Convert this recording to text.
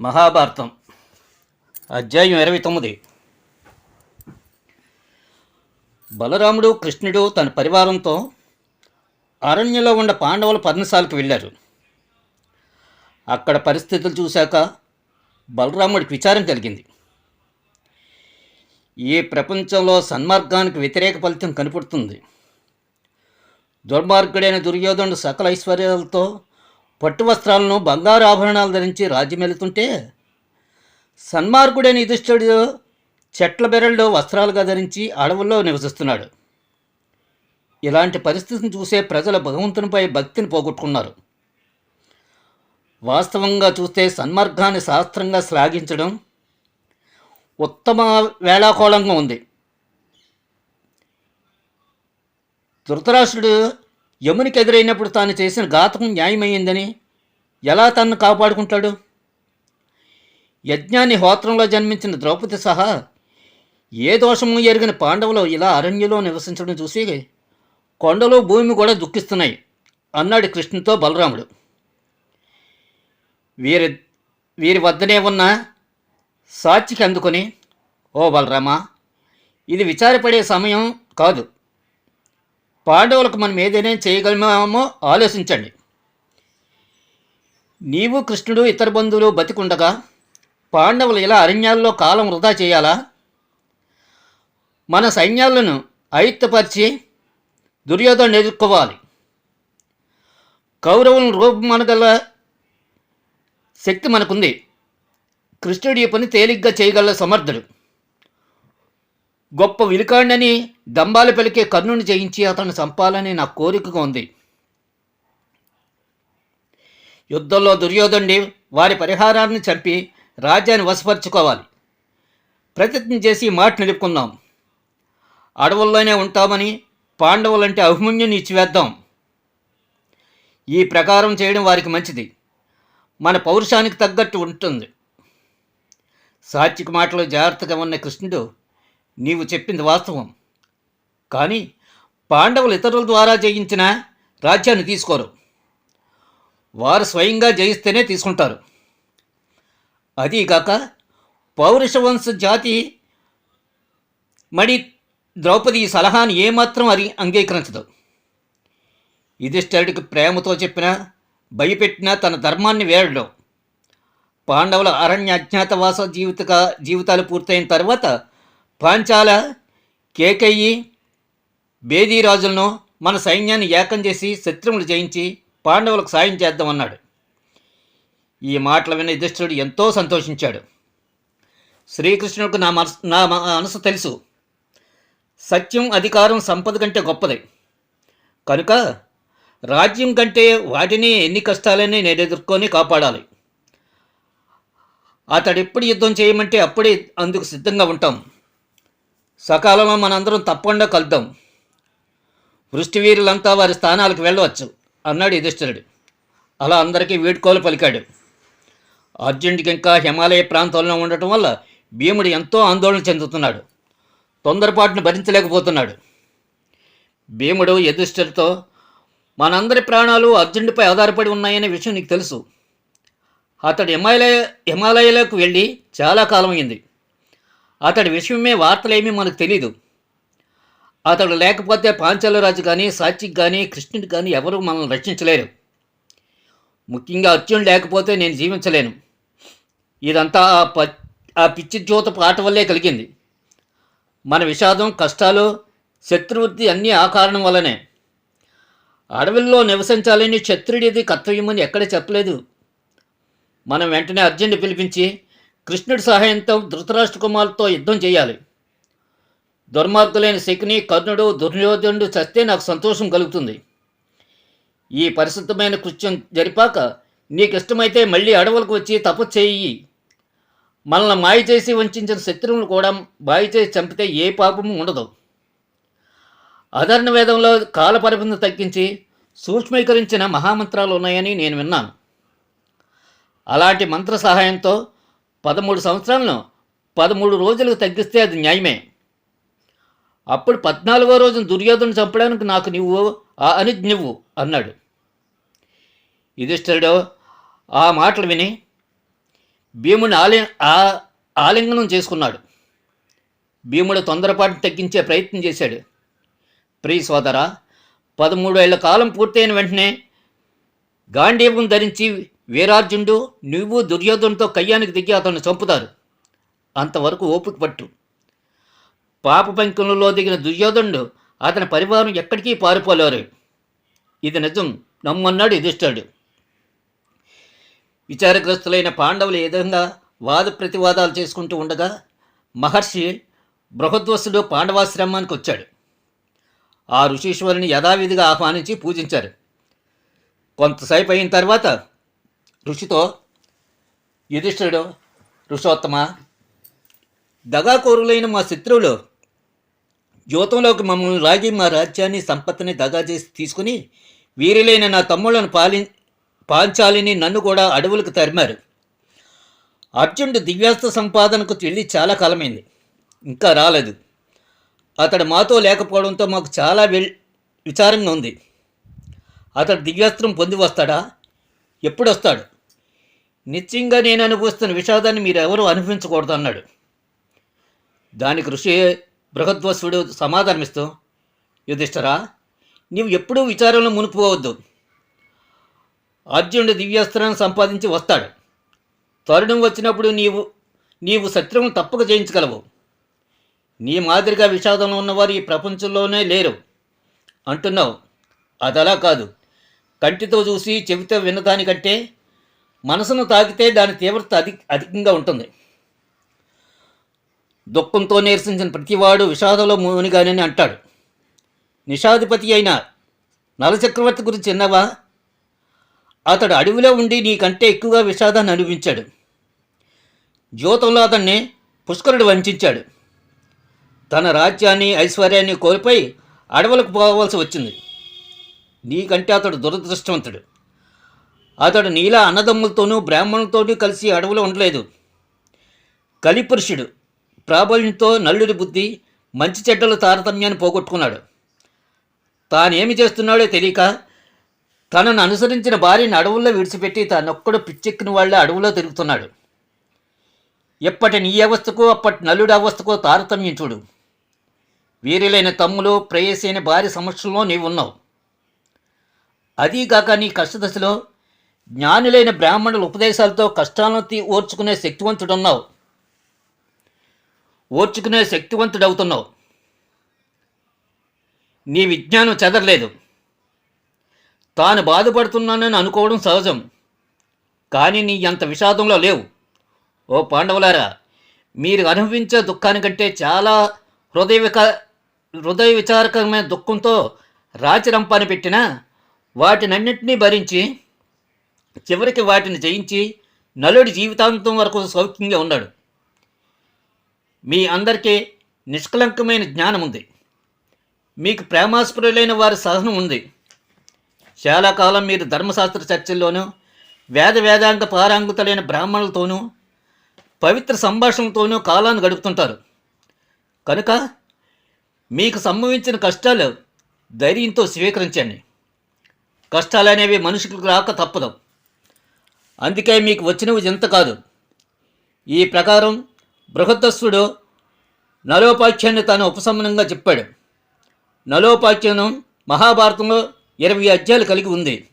మహాభారతం. అధ్యాయం ఇరవై తొమ్మిది. బలరాముడు కృష్ణుడు తన పరివారంతో అరణ్యంలో ఉన్న పాండవుల పర్ణశాలకు వెళ్ళారు. అక్కడ పరిస్థితులు చూశాక బలరాముడికి విచారం కలిగింది. ఈ ప్రపంచంలో సన్మార్గానికి వ్యతిరేక ఫలితం కనపడుతుంది. దుర్మార్గుడైన దుర్యోధనుడు సకల ఐశ్వర్యాలతో పట్టు వస్త్రాలను బంగారు ఆభరణాలు ధరించి రాజ్యమెలుతుంటే సన్మార్గుడైన యుధిష్ఠుడు చెట్ల బెరల్లో వస్త్రాలుగా ధరించి అడవుల్లో నివసిస్తున్నాడు. ఇలాంటి పరిస్థితిని చూసే ప్రజలు భగవంతునిపై భక్తిని పోగొట్టుకున్నారు. వాస్తవంగా చూస్తే సన్మార్గాన్ని శాస్త్రంగా శ్లాఘించడం ఉత్తమ వేళాకోళంగా ఉంది. ధృతరాష్ట్రుడు యమునికి ఎదురైనప్పుడు తాను చేసిన ఘాతకం న్యాయమైందని ఎలా తనను కాపాడుకుంటాడు? యజ్ఞాన్ని హోత్రంలో జన్మించిన ద్రౌపది సహా ఏ దోషము ఎరిగిన పాండవులు ఇలా అరణ్యలో నివసించడం చూసి కొండలు భూమి కూడా దుఃఖిస్తున్నాయి అన్నాడు కృష్ణుతో బలరాముడు. వీరి వీరి వద్దనే ఉన్న సాక్షికి అందుకొని ఓ బలరామా ఇది విచారపడే సమయం కాదు. పాండవులకు మనం ఏదైనా చేయగలమో ఆలోచించండి. నీవు కృష్ణుడు ఇతర బంధువులు బతికుండగా పాండవులు ఇలా అరణ్యాల్లో కాలం వృధా చేయాలా? మన సైన్యాలను ఐక్యపరిచి దుర్యోధను ఎదుర్కోవాలి. కౌరవులను రూపమనగల శక్తి మనకుంది. కృష్ణుడి ఈ పని తేలిగ్గా చేయగల సమర్థుడు. గొప్ప విలుకాండని దంబాలు పలికే కర్ణుని జయించి అతను చంపాలని నా కోరికగా ఉంది. యుద్ధంలో దుర్యోధనుడి వారి పరిహారాన్ని చంపి రాజ్యాన్ని వశపరుచుకోవాలి. ప్రతిజ్ఞ చేసి మాట నిలుపుకుందాం. అడవుల్లోనే ఉంటామని పాండవులంటే అభిమన్యుని ఇచ్చివేద్దాం ఈ ప్రకారం చేయడం వారికి మంచిది. మన పౌరుషానికి తగ్గట్టు ఉంటుంది. సాత్విక మాటలు జాగ్రత్తగా ఉన్న కృష్ణుడు నీవు చెప్పింది వాస్తవం. కానీ పాండవులు ఇతరుల ద్వారా జయించిన రాజ్యాన్ని తీసుకోరు. వారు స్వయంగా జయిస్తేనే తీసుకుంటారు. అదీగాక పౌరుషవంశ జాతి మడి ద్రౌపది ఈ సలహాను ఏమాత్రం అది అంగీకరించదు. యుధిష్ఠరుడికి ప్రేమతో చెప్పిన భయపెట్టిన తన ధర్మాన్ని వేడడం పాండవుల అరణ్య అజ్ఞాతవాస జీవితగా జీవితాలు పూర్తయిన తర్వాత పాంచాల కేకయ్యి బేదీరాజులను మన సైన్యాన్ని ఏకం చేసి శత్రువులు జయించి పాండవులకు సాయం చేద్దామన్నాడు. ఈ మాటలు విన్న యుధిష్ఠుడు ఎంతో సంతోషించాడు. శ్రీకృష్ణుడికి నా మనసు నా మనసు తెలుసు. సత్యం అధికారం సంపద కంటే గొప్పది. కనుక రాజ్యం కంటే వాటిని ఎన్ని కష్టాలని నేను ఎదుర్కొని కాపాడాలి. అతడెప్పుడు యుద్ధం చేయమంటే అప్పుడే అందుకు సిద్ధంగా ఉంటాం. సకాలంలో మనందరం తప్పకుండా కలుద్దాం. వృష్టివీరులంతా వారి స్థానాలకు వెళ్ళవచ్చు అన్నాడు యుధిష్ఠిరుడు. అలా అందరికీ వీడ్కోలు పలికాడు. అర్జునుడికి ఇంకా హిమాలయ ప్రాంతంలో ఉండటం వల్ల భీముడు ఎంతో ఆందోళన చెందుతున్నాడు. తొందరపాటును భరించలేకపోతున్నాడు. భీముడు యుధిష్ఠిరుతో మనందరి ప్రాణాలు అర్జునుడిపై ఆధారపడి ఉన్నాయనే విషయం నీకు తెలుసు. అతడు హిమాలయ హిమాలయాలకు వెళ్ళి చాలా కాలం అయింది అతడి విషయమే వార్తలేమీ మనకు తెలీదు. అతడు లేకపోతే పాంచాలరాజు కానీ సాత్విక్ కానీ కృష్ణుడు కానీ ఎవరూ మనల్ని రక్షించలేరు. ముఖ్యంగా అర్జునుడు లేకపోతే నేను జీవించలేను. ఇదంతా ఆ ప ఆ పిచ్చి జ్యోత పాట వల్లే కలిగింది. మన విషాదం కష్టాలు శత్రువృద్ధి అన్నీ ఆ కారణం వల్లనే. అడవుల్లో నివసించాలని క్షత్రుడిది కర్తవ్యమని ఎక్కడ చెప్పలేదు. మనం వెంటనే అర్జునుడిని పిలిపించి కృష్ణుడి సహాయంతో ధృతరాష్ట్ర కుమారులతో యుద్ధం చేయాలి. దుర్మార్గులైన శకుని కర్ణుడు దుర్యోధనుడు చస్తే నాకు సంతోషం కలుగుతుంది. ఈ పరిశుద్ధమైన కృత్యం జరిపాక నీకు ఇష్టమైతే మళ్ళీ అడవులకు వచ్చి తపస్సు చేయి. మనల్ని మాయ చేసి వంచిన శత్రువులు కూడా మాయ చేసి చంపితే ఏ పాపము ఉండదు. అధర్ణ వేదంలో కాలపరిమితిని తగ్గించి సూక్ష్మీకరించిన మహామంత్రాలు ఉన్నాయని నేను విన్నాను. అలాంటి మంత్ర సహాయంతో పదమూడు సంవత్సరాలను పదమూడు రోజులకు తగ్గిస్తే అది న్యాయమే. అప్పుడు పద్నాలుగో రోజున దుర్యోధను చంపడానికి నాకు నువ్వు ఆ అనుజ్ఞవు అన్నాడు. యుధిష్ఠరుడు ఆ మాటలు విని భీముని ఆలి ఆలింగనం చేసుకున్నాడు. భీముడు తొందరపాటు తగ్గించే ప్రయత్నం చేశాడు. ప్రియ సోదరా పదమూడేళ్ళ కాలం పూర్తయిన వెంటనే గాంధీవం ధరించి వీరార్జునుడు నువ్వు దుర్యోధనుతో కయ్యానికి దిగి అతన్ని చంపుతారు. అంతవరకు ఓపిక పట్టు. పాప పంకంలో దిగిన దుర్యోధనుడు అతని పరివారం ఎక్కడికి పారిపోలేరు. ఇది నిజం నమ్మన్నాడు యుధిష్ఠుడు విచారగ్రస్తులైన పాండవులు ఏ విధంగా వాద ప్రతివాదాలు చేసుకుంటూ ఉండగా మహర్షి బృహద్వసుడు పాండవాశ్రమానికి వచ్చాడు. ఆ ఋషీశ్వరుని యథావిధిగా ఆహ్వానించి పూజించారు. కొంతసేపు అయిన తర్వాత ఋషితో యుధిష్ఠుడు ఋషోత్తమ దగాకోరులైన మా శత్రువులు యువతంలోకి మమ్మల్ని లాగి మా రాజ్యాన్ని సంపత్తిని దగా చేసి తీసుకుని వీరిలైన నా తమ్ముళ్ళను పాలి పాంచాలిని నన్ను కూడా అడవులకు తరిమారు. అర్జునుడు దివ్యాస్త్ర సంపాదనకు వెళ్ళి చాలా కాలమైంది. ఇంకా రాలేదు. అతడు మాతో లేకపోవడంతో మాకు చాలా విచారంగా ఉంది. అతడు దివ్యాస్త్రం పొంది వస్తాడా? ఎప్పుడు వస్తాడు నిశ్చయంగా నేను అనుభవిస్తున్న విషాదాన్ని మీరు ఎవరూ అనుభవించకూడదు అన్నాడు దానికి ఋషి బృహద్వసుడు సమాధానమిస్తూ యుధిష్ఠరా నీవు ఎప్పుడూ విచారంలో మునిపోవద్దు. అర్జునుడు దివ్యాస్త్రాన్ని సంపాదించి వస్తాడు. తరుణం వచ్చినప్పుడు నీవు నీవు శత్రువును తప్పక జయించగలవు. నీ మాదిరిగా విషాదంలో ఉన్నవారు ఈ ప్రపంచంలోనే లేరు. అంటున్నావు. అదలా కాదు. కంటితో చూసి చెవితో వినదానికంటే మనసును తాకితే దాని తీవ్రత అధి అధికంగా ఉంటుంది. దుఃఖంతో నిరసించిన ప్రతివాడు విషాదంలో మునిగానని అంటాడు. నిషాధిపతి అయిన నలచక్రవర్తి గురించి విన్నావా? అతడు అడవిలో ఉండి నీకంటే ఎక్కువగా విషాదాన్ని అనుభవించాడు. జీవితంలో అతన్ని పుష్కరుడు వంచాడు. తన రాజ్యాన్ని ఐశ్వర్యాన్ని కోల్పోయి అడవులకు పోవలసి వచ్చింది. నీకంటే అతడు దురదృష్టవంతుడు. అతడు నీలా అన్నదమ్ములతోనూ బ్రాహ్మణులతోనూ కలిసి అడవులు ఉండలేదు. కలిపురుషుడు ప్రాబల్యంతో నల్లుడి బుద్ధి మంచి చెడ్డల తారతమ్యాన్ని పోగొట్టుకున్నాడు. తానేమి చేస్తున్నాడో తెలియక తనను అనుసరించిన భార్యను అడవుల్లో విడిచిపెట్టి తానొక్కడు పిచ్చెక్కిన వాళ్ళ అడవులో తిరుగుతున్నాడు. ఎప్పటి నీ అవస్థకో అప్పటి నల్లుడి అవస్థకో తారతమ్యం చూడు. వీరిలైన తమ్ములు ప్రేయసైన భార్య సమక్షంలో నీవు ఉన్నావు అదీగాక నీ కష్టదశలో జ్ఞానులైన బ్రాహ్మణుల ఉపదేశాలతో కష్టాలను తీ- ఓర్చుకునే శక్తివంతుడున్నావు. ఓర్చుకునే శక్తివంతుడవుతున్నావు. నీ విజ్ఞానం చెదరలేదు. తాను బాధపడుతున్నానని అనుకోవడం సహజం. కానీ నీ అంత విషాదంలో లేవు. ఓ పాండవులారా మీరు అనుభవించే దుఃఖానికంటే చాలా హృదయ విక హృదయ విచారకరమైన దుఃఖంతో రాచిరంపాన్ని పెట్టిన వాటినన్నింటినీ భరించి చివరికి వాటిని జయించి నలుడి జీవితాంతం వరకు సౌఖ్యంగా ఉన్నాడు. మీ అందరికీ నిష్కలంకమైన జ్ఞానం ఉంది. మీకు ప్రేమాస్పరులైన వారి సహనం ఉంది. చాలా కాలం మీరు ధర్మశాస్త్ర చర్చల్లోనూ వేద వేదాంత పారాంగుతులైన బ్రాహ్మణులతోనూ పవిత్ర సంభాషణలతోనూ కాలాన్ని గడుపుతుంటారు. కనుక మీకు సంభవించిన కష్టాలు ధైర్యంతో స్వీకరించండి. కష్టాలు అనేవి మనుషులకు రాక తప్పదు. అందుకే మీకు వచ్చినవి ఇంత కాదు. ఈ ప్రకారం బృహదస్సుడు నలోపాఖ్యాన్ని తాను ఉపశమనంగా చెప్పాడు. నలోపాఖ్యానం మహాభారతంలో ఇరవై అధ్యాయాలు కలిగి ఉంది.